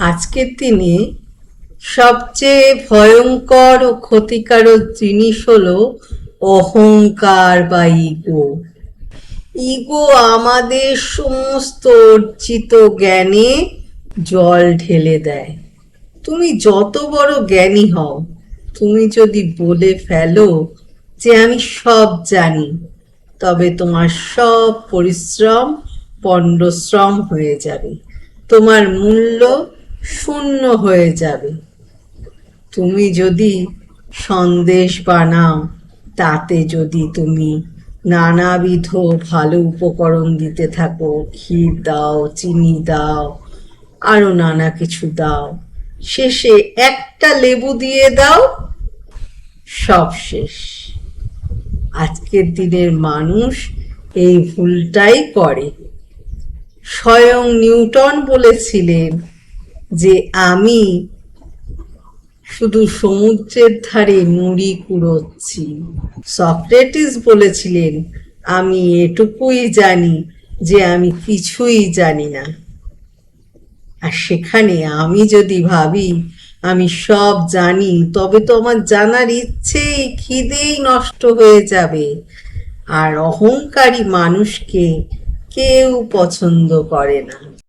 আজকের দিনে সবচেয়ে ভয়ঙ্কর ও ক্ষতিকারক জিনিস হলো অহংকার বা ইগো। ইগো আমাদের সমস্ত অর্জিত জ্ঞানে জল ঢেলে দেয়। তুমি যত বড় জ্ঞানী হও, তুমি যদি বলে ফেলো যে আমি সব জানি, তবে তোমার সব পরিশ্রম পণ্ডশ্রম হয়ে যাবে। তোমার মূল্য শূন্য হয়ে যাবে। তুমি যদি সন্দেশ বানাও, তাতে যদি তুমি নানাবিধ ভালো উপকরণ দিতে থাকো, ক্ষীর দাও, চিনি দাও, আরও নানা কিছু দাও, শেষে একটা লেবু দিয়ে দাও, সব শেষ। আজকের দিনের মানুষ এই ভুলটাই করে। স্বয়ং নিউটন বলেছিলেন যে আমি শুধু সমুদ্রের ধারে নুড়ি কুড়োচ্ছি। সক্রেটিস বলেছিলেন, আমি এটুকুই জানি যে আমি কিছুই জানি না। আর সেখানে আমি যদি ভাবি, আমি সব জানি, তবে তো আমার জানার ইচ্ছেই খিদেই নষ্ট হয়ে যাবে। আর অহংকারী মানুষকে কেউ পছন্দ করে না।